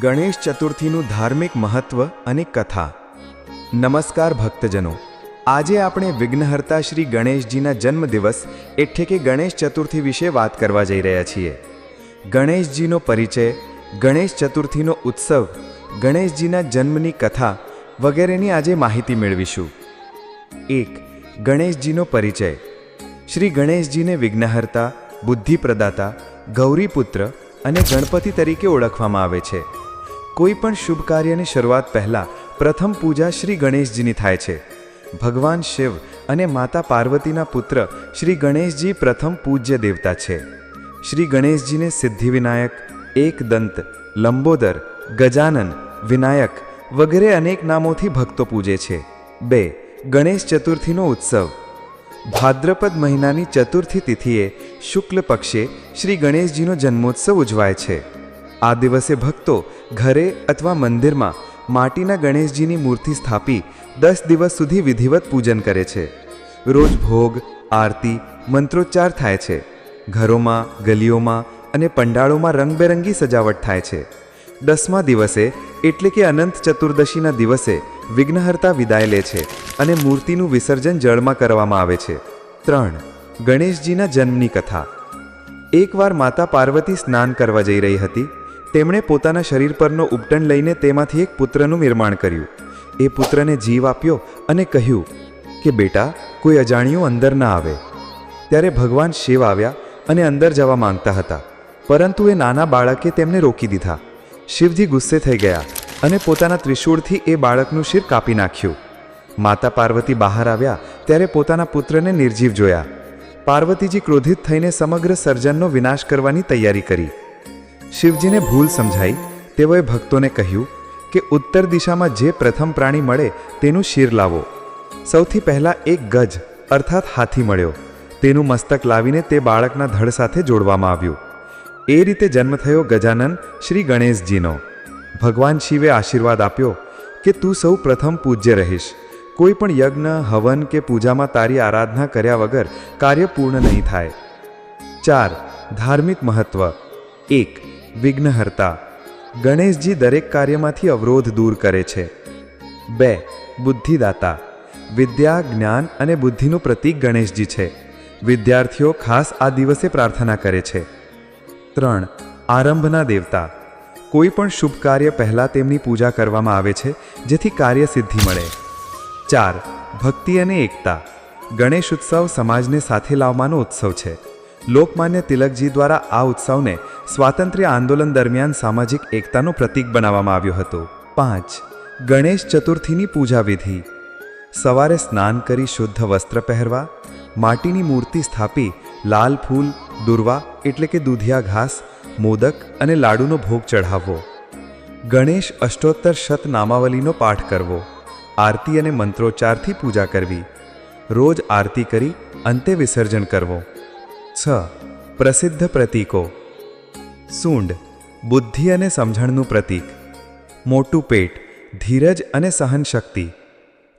ગણેશ ચતુર્થીનું ધાર્મિક મહત્વ અને કથા. નમસ્કાર ભક્તજનો. આજે આપણે વિઘ્નહર્તા શ્રી ગણેશજીના જન્મદિવસ એટલે કે ગણેશ ચતુર્થી વિશે વાત કરવા જઈ રહ્યા છીએ. ગણેશજીનો પરિચય, ગણેશ ચતુર્થીનો ઉત્સવ, ગણેશજીના જન્મની કથા વગેરેની આજે માહિતી મેળવીશું. એક, ગણેશજીનો પરિચય. શ્રી ગણેશજીને વિઘ્નહર્તા, બુદ્ધિપ્રદાતા, ગૌરીપુત્ર અને ગણપતિ તરીકે ઓળખવામાં આવે છે. કોઈ પણ શુભ કાર્યની શરૂઆત પહેલાં પ્રથમ પૂજા શ્રી ગણેશજીની થાય છે. ભગવાન શિવ અને માતા પાર્વતીના પુત્ર શ્રી ગણેશજી પ્રથમ પૂજ્ય દેવતા છે. શ્રી ગણેશજીને સિદ્ધિવિનાયક એકદંત લંબોદર, ગજાનન, વિનાયક વગેરે અનેક નામોથી ભક્તો પૂજે છે. બે, ગણેશ ચતુર્થીનો ઉત્સવ. ભાદ્રપદ મહિનાની ચતુર્થી તિથિએ શુક્લ પક્ષે શ્રી ગણેશજીનો જન્મોત્સવ ઉજવાય છે. આ દિવસે ભક્તો ઘરે અથવા મંદિરમાં માટીના ગણેશજીની મૂર્તિ સ્થાપી દસ દિવસ સુધી વિધિવત પૂજન કરે છે. રોજ ભોગ, આરતી, મંત્રોચ્ચાર થાય છે. ઘરોમાં, ગલીઓમાં અને પંડાળોમાં રંગબેરંગી સજાવટ થાય છે. દસમા દિવસે એટલે કે અનંત ચતુર્દશીના દિવસે વિઘ્નહર્તા વિદાય લે છે અને મૂર્તિનું વિસર્જન જળમાં કરવામાં આવે છે. ત્રણ, ગણેશજીના જન્મની કથા. એકવાર માતા પાર્વતી સ્નાન કરવા જઈ રહી હતી. તેમણે પોતાના શરીર પરનો ઉપટન લઈને તેમાંથી એક પુત્રનું નિર્માણ કર્યું. એ પુત્રને જીવ આપ્યો અને કહ્યું કે, બેટા, કોઈ અજાણ્યું અંદર ના આવે. ત્યારે ભગવાન શિવ આવ્યા અને અંદર જવા માંગતા હતા. પરંતુ એ નાના બાળકે તેમને રોકી દીધા. શિવજી ગુસ્સે થઈ ગયા અને પોતાના ત્રિશૂળથી એ બાળકનું શિર કાપી નાખ્યું. માતા પાર્વતી બહાર આવ્યા ત્યારે પોતાના પુત્રને નિર્જીવ જોયા. પાર્વતીજી ક્રોધિત થઈને સમગ્ર સર્જનનો વિનાશ કરવાની તૈયારી કરી. શિવજીને ભૂલ સમજાઈ. તેઓએ ભક્તોને કહ્યું કે ઉત્તર દિશામાં જે પ્રથમ પ્રાણી મળે તેનું શિર લાવો. સૌથી પહેલાં એક ગજ, અર્થાત હાથી મળ્યો. તેનું મસ્તક લાવીને તે બાળકના ધડ સાથે જોડવામાં આવ્યું. એ રીતે જન્મ થયો ગજાનન શ્રી ગણેશજીનો. ભગવાન શિવે આશીર્વાદ આપ્યો કે તું સૌ પ્રથમ પૂજ્ય રહીશ. કોઈ પણ યજ્ઞ, હવન કે પૂજામાં તારી આરાધના કર્યા વગર કાર્ય પૂર્ણ નહીં થાય. ચાર, ધાર્મિક મહત્વ. એક વિઘ્નહર્તા. ગણેશજી દરેક કાર્યમાંથી અવરોધ દૂર કરે છે. બે, બુદ્ધિદાતા. વિદ્યા, જ્ઞાન અને બુદ્ધિનું પ્રતીક ગણેશજી છે. વિદ્યાર્થીઓ ખાસ આ દિવસે પ્રાર્થના કરે છે. ત્રણ, આરંભના દેવતા. કોઈ પણ શુભ કાર્ય પહેલાં તેમની પૂજા કરવામાં આવે છે, જેથી કાર્ય સિદ્ધિ મળે. ચાર, ભક્તિ અને એકતા. ગણેશ ઉત્સવ સમાજને સાથે લાવવાનો ઉત્સવ છે. લોકમાન્ય તિલકજી દ્વારા આ ઉત્સવને સ્વાતંત્ર્ય આંદોલન દરમિયાન સામાજિક એકતાનું પ્રતીક બનાવવામાં આવ્યું હતું. પાંચ. ગણેશ ચતુર્થીની પૂજા વિધિ સવારે સ્નાન કરી શુદ્ધ વસ્ત્ર પહેરવા, માટીની મૂર્તિ સ્થાપી, લાલ ફૂલ, દુર્વા એટલે કે દૂધિયા ઘાસ, મોદક અને લાડુનો ભોગ ચઢાવવો. ગણેશ અષ્ટોત્તર શત નામાવલીનો પાઠ કરવો. આરતી અને મંત્રોચ્ચારથી પૂજા કરવી. રોજ આરતી કરી, અંતે વિસર્જન કરવો. છ. પ્રસિદ્ધ પ્રતીકો. સૂંડ બુદ્ધિ અને સમજણનું પ્રતીક, મોટું પેટ, ધીરજ અને સહનશક્તિ,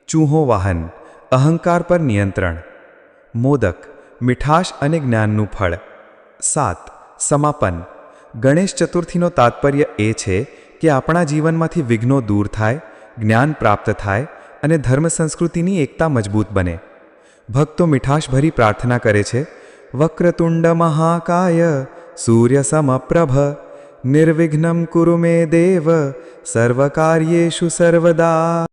ચૂહો વાહન, અહંકાર પર નિયંત્રણ, મોદક, મીઠાશ અને જ્ઞાનનું ફળ, સાત, સમાપન. ગણેશ ચતુર્થીનો તાત્પર્ય એ છે કે આપણા જીવનમાંથી વિઘ્નો દૂર થાય, જ્ઞાન પ્રાપ્ત થાય અને ધર્મ સંસ્કૃતિની એકતા મજબૂત બને. ભક્તો મીઠાશભરી પ્રાર્થના કરે છે, વક્રતુંડ મહાકાય સૂર્ય સમપ્રભ નિર્વિઘ્નમ કુરુ મે દેવ સર્વકાર્યેષુ સર્વદા